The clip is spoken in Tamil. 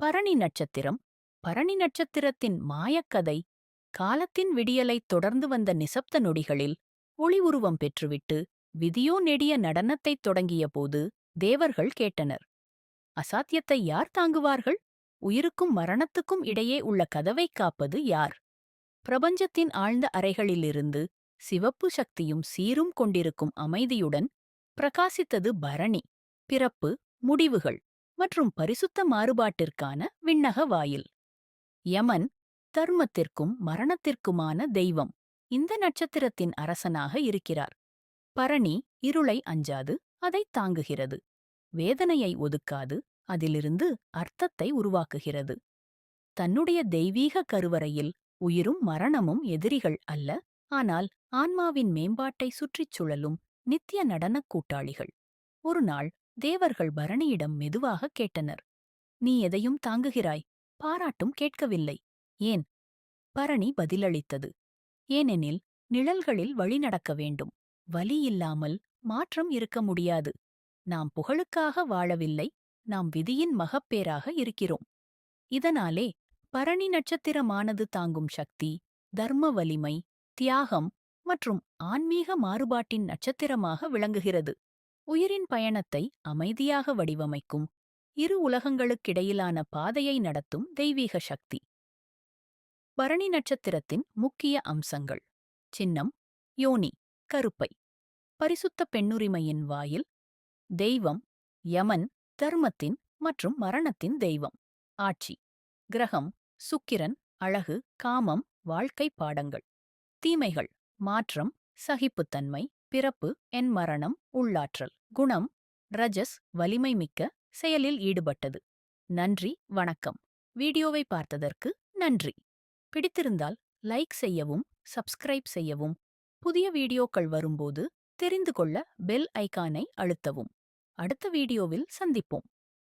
பரணி நட்சத்திரம். பரணி நட்சத்திரத்தின் மாயக்கதை காலத்தின் விடியலைத் தொடர்ந்து வந்த நிசப்த நொடிகளில் ஒளி உருவம் பெற்றுவிட்டு விதியோ நெடிய நடனத்தைத் தொடங்கியபோது தேவர்கள் கேட்டனர். அசாத்தியத்தை யார் தாங்குவார்கள்? உயிருக்கும் மரணத்துக்கும் இடையே உள்ள கதவைக் காப்பது யார்? பிரபஞ்சத்தின் ஆழ்ந்த அறைகளிலிருந்து சிவப்பு சக்தியும் சீரும் கொண்டிருக்கும் அமைதியுடன் பிரகாசித்தது பரணி. பிறப்பு முடிவுகள். மற்றும் பரிசுத்த மாறுபாட்டிற்கான விண்ணக வாயில். யமன் தர்மத்திற்கும் மரணத்திற்குமான தெய்வம் இந்த நட்சத்திரத்தின் அரசனாக இருக்கிறார். பரணி இருளை அஞ்சாது அதைத் தாங்குகிறது. வேதனையை ஒதுக்காது அதிலிருந்து அர்த்தத்தை உருவாக்குகிறது. தன்னுடைய தெய்வீக கருவறையில் உயிரும் மரணமும் எதிரிகள் அல்ல ஆனால் ஆன்மாவின் மேம்பாட்டை சுற்றிச் சுழலும் நித்திய நடனக் கூட்டாளிகள். ஒருநாள் தேவர்கள் பரணியிடம் மெதுவாக கேட்டனர். நீ எதையும் தாங்குகிறாய்? பாராட்டும் கேட்கவில்லை. ஏன்? பரணி பதிலளித்தது. ஏனெனில் நிழல்களில் வழிநடக்க வேண்டும். வலி இல்லாமல் மாற்றம் இருக்க முடியாது. நாம் புகழுக்காக வாழவில்லை. நாம் விதியின் மகப்பேராக இருக்கிறோம். இதனாலே பரணி நட்சத்திரமானது தாங்கும் சக்தி தர்ம வலிமை தியாகம் மற்றும் ஆன்மீக மாறுபாட்டின் நட்சத்திரமாக விளங்குகிறது. உயிரின் பயணத்தை அமைதியாக வடிவமைக்கும் இரு உலகங்களுக்கிடையிலான பாதையை நடத்தும் தெய்வீக சக்தி. பரணி நட்சத்திரத்தின் முக்கிய அம்சங்கள். சின்னம் யோனி கருப்பை. பரிசுத்த பெண்ணுரிமையின் வாயில் தெய்வம் யமன் தர்மத்தின் மற்றும் மரணத்தின் தெய்வம். ஆட்சி கிரகம் சுக்கிரன் அழகு காமம் வாழ்க்கை பாடங்கள். தீமைகள் மாற்றம் சகிப்புத்தன்மை பிறப்பு என் மரணம் உள்ளாற்றல். குணம் ரஜஸ் வலிமை மிக்க செயலில் ஈடுபட்டது. நன்றி வணக்கம். வீடியோவை பார்த்ததற்கு நன்றி. பிடித்திருந்தால் லைக் செய்யவும் சப்ஸ்கிரைப் செய்யவும். புதிய வீடியோக்கள் வரும்போது தெரிந்து கொள்ள பெல் ஐக்கானை அழுத்தவும். அடுத்த வீடியோவில் சந்திப்போம்.